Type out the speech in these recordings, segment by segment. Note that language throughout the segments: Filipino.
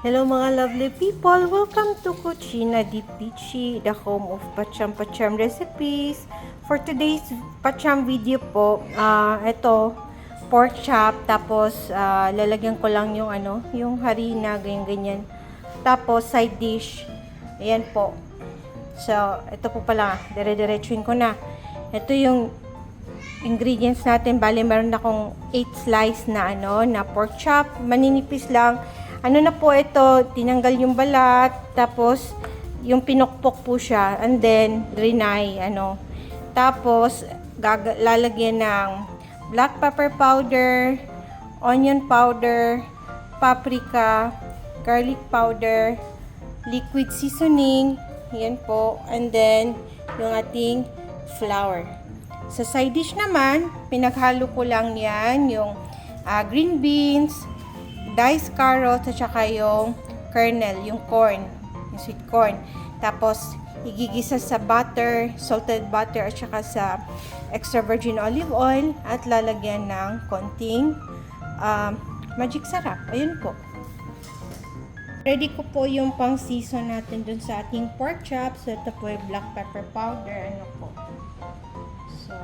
Hello mga lovely people! Welcome to Cucina di Pichi, the home of Pacham Pacham recipes. For today's Pacham video po, ah ito, pork chop, tapos ah, lalagyan ko lang yung ano, yung harina, ganyan ganyan. Tapos side dish, ayan po. So, ito po pala, dire-diretsuin ko na. Ito yung ingredients natin. Bale, meron akong 8 slice na ano, na pork chop. Maninipis lang. Ano na po ito, tinanggal yung balat, tapos yung pinukpok po siya, and then drenay, ano. Tapos, lalagyan ng black pepper powder, onion powder, paprika, garlic powder, liquid seasoning, yan po, and then yung ating flour. Sa side dish naman, pinaghalo ko lang yan, yung ah, green beans, diced carrots, at saka yung kernel, yung corn, yung sweet corn. Tapos, igigisa sa butter, salted butter, at saka sa extra virgin olive oil, at lalagyan ng konting ah, magic sarap. Ayun po. Ready ko po yung pang season natin dun sa ating pork chop. So, ito po yung black pepper powder. Ano po. So,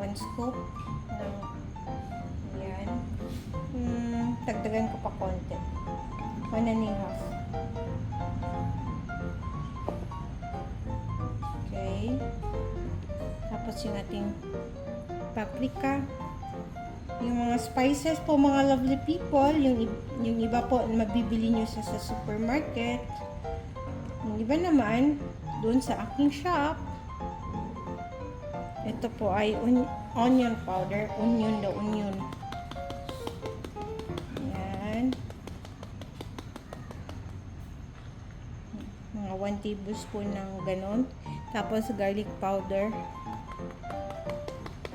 one scoop ng. Tagdagan ko pa konti. One and a half. Okay. Tapos yung ating paprika. Yung mga spices po mga lovely people, yung, yung iba po mabibili nyo sa, sa supermarket. Yung iba naman, doon sa aking shop. Ito po ay on- onion powder. Onion daw, onion. 1 tablespoon ng ganon. Tapos garlic powder.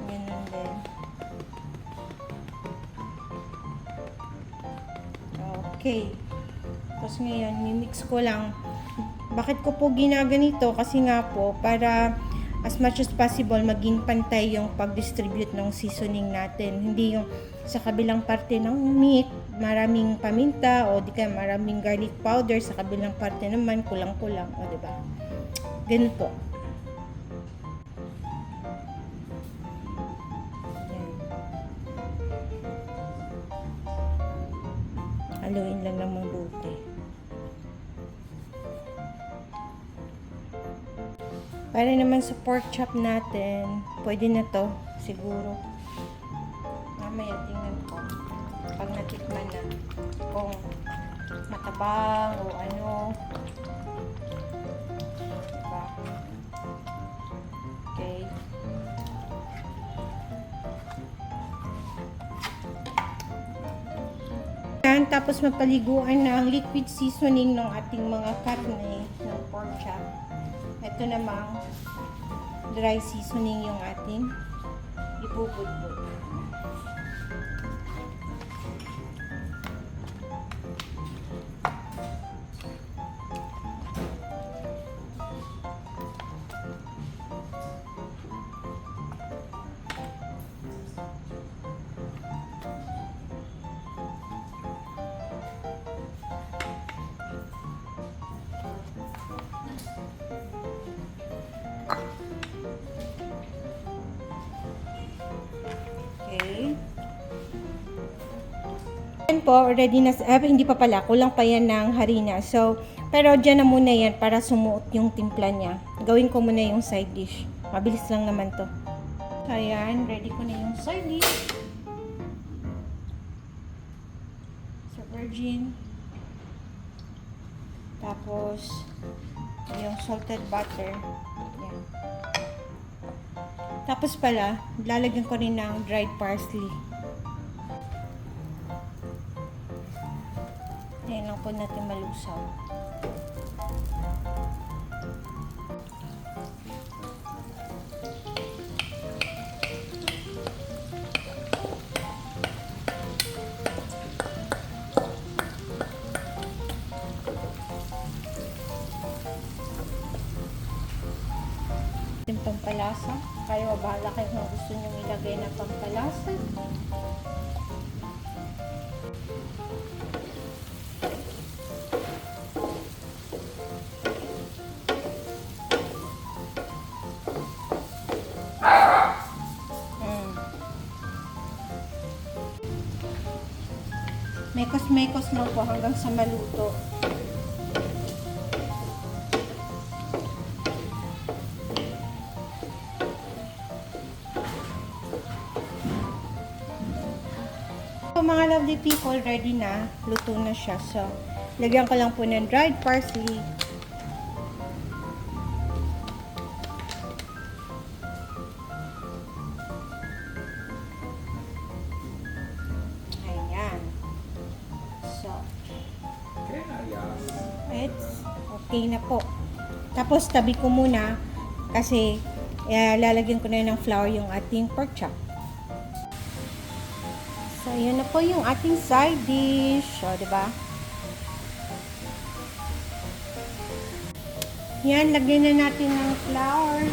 Ganun din. Okay. Tapos ngayon, mimix ko lang. Bakit ko po ginaganito? Kasi nga po, para as much as possible, maging pantay yung pag-distribute ng seasoning natin. Hindi yung sa kabilang parte ng meat, maraming paminta o di kaya maraming garlic powder. Sa kabilang parte naman, kulang-kulang. O, di ba? Ganun po. Haluin lang ng mabuti. Para naman sa pork chop natin, pwede na to, siguro. Matabang o ano. Diba? Okay. Yan, tapos mapaliguan na ang liquid seasoning ng ating mga karne ng pork chop. Ito namang dry seasoning yung ating ibubudbud. Yan po, ready na, ah, hindi pa pala, kulang pa yan ng harina. So, pero dyan na muna yan para sumuot yung timpla niya. Gawin ko muna yung side dish. Mabilis lang naman to. Ayan, ready ko na yung side dish. So, virgin. Tapos, yung salted butter. Yan. Tapos pala, lalagyan ko rin ng dried parsley. Ayan lang po natin malusaw. Yung pampalasa. Kayo, bahala kayo kung gusto nyo ilagay na pampalasa. Mekos-mekos lang po hanggang sa maluto. So, mga lovely people, ready na. Luto na siya. So, lagyan ko lang po ng dried parsley. Okay na po. Tapos, tabi ko muna kasi eh, lalagyan ko na ng flour yung ating pork chop. So, yun na po yung ating side dish. O, diba? Yan, lagyan na natin ng flour.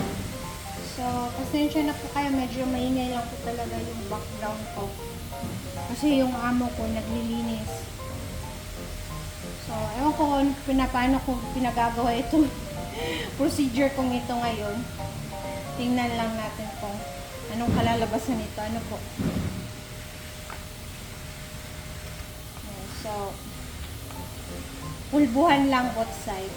So, pasensya na po kayo. Medyo maingay lang po talaga yung background ko. Kasi yung amo ko naglilinis. So, ewan ko kung pina- paano ko pinagagawa itong procedure kong ito ngayon. Tingnan lang natin kung anong kalalabasan nito. Ano po? So, pulbuhan lang both side.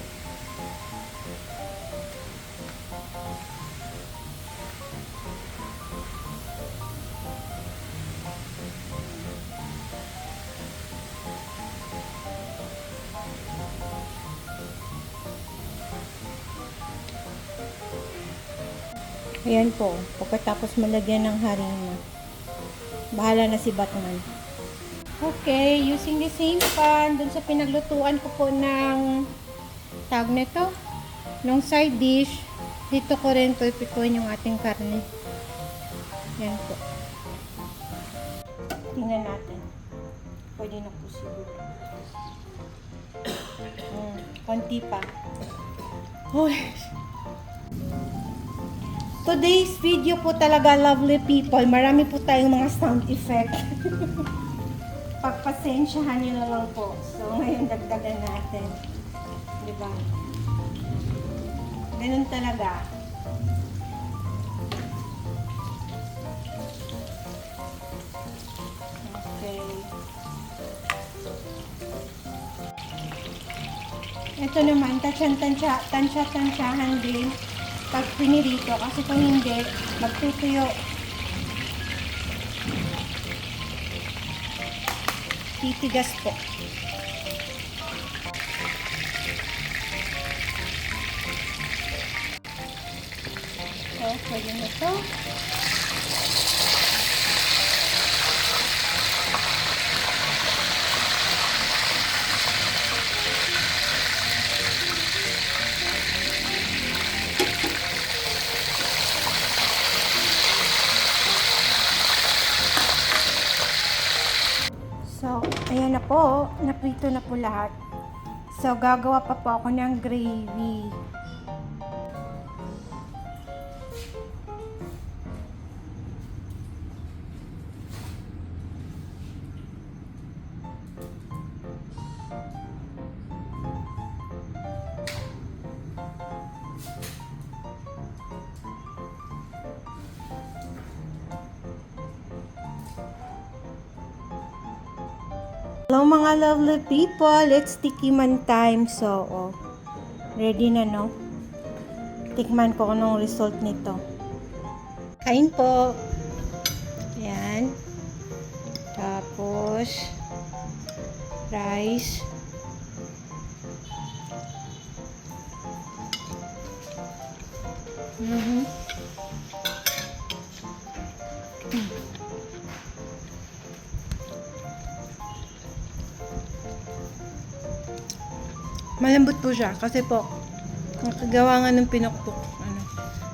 Ayan po, pagkatapos malagyan ng harina. Bahala na si Batman. Okay, using the same pan, dun sa pinaglutuan ko po ng tag nito, ng side dish, dito ko rin pipituin yung ating karne. Yan po. Tingnan natin. Pwede na po siguro. Mm, konti pa. Uy, Today's video po talaga, lovely people. Marami po tayong mga sound effect. Pagpasensyahan nyo na lang po. So, ngayon dagdagan natin. Di ba? Ganun talaga. Okay. Ito naman, tansyan-tansya, tansya-tansyahan din pag pinirito kasi kung hindi, magtutuyo. Titigas po. So, pwede na to. Po. Naprito na po lahat. So, gagawa pa po ako ng gravy. Hello mga lovely people, it's tikiman time. So, oh, ready na no? Tikman ko anong result nito. Kain po. Ayan. Tapos, rice. Mhm. Malambot po siya kasi po ang kagawa nga ng pinukpok ano.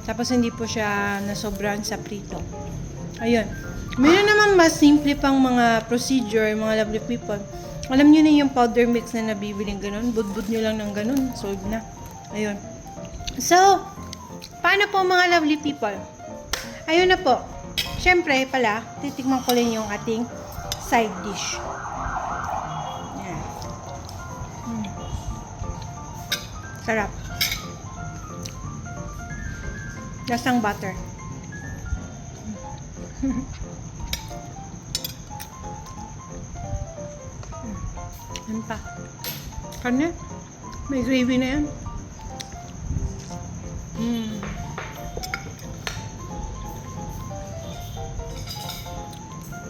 Tapos hindi po siya nasobran sa prito. Ayun. Mayroon naman mas simple pang mga procedure, mga lovely people. Alam niyo na yung powder mix na nabibiling ganun. Budbud niyo lang ng ganun. Solve na. Ayun. So, paano po mga lovely people? Ayun na po. Siyempre pala, titikman ko lang yung ating side dish. Sarap. Lasang butter. Yan pa. Kanya? May gravy na yan. Mm.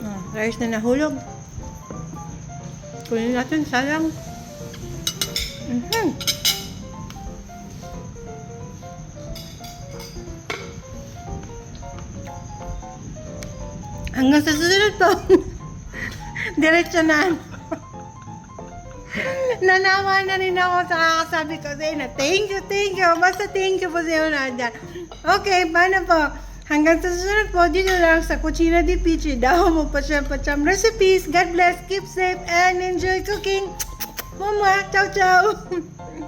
Ah, rice na nahulog. Kunin natin, sayang. Mhm. Hanggang sa susunod po. Diretso na. Nanawa na rin ako sa kakasabi ko sa na thank you, thank you. Basta thank you po sa iyo na dyan. Okay, paano po? Hanggang sa susunod po, dito lang sa Cucina di Pichi. Daho mo pa siya pa siyang recipes. God bless, keep safe, and enjoy cooking. Mama, ciao, ciao.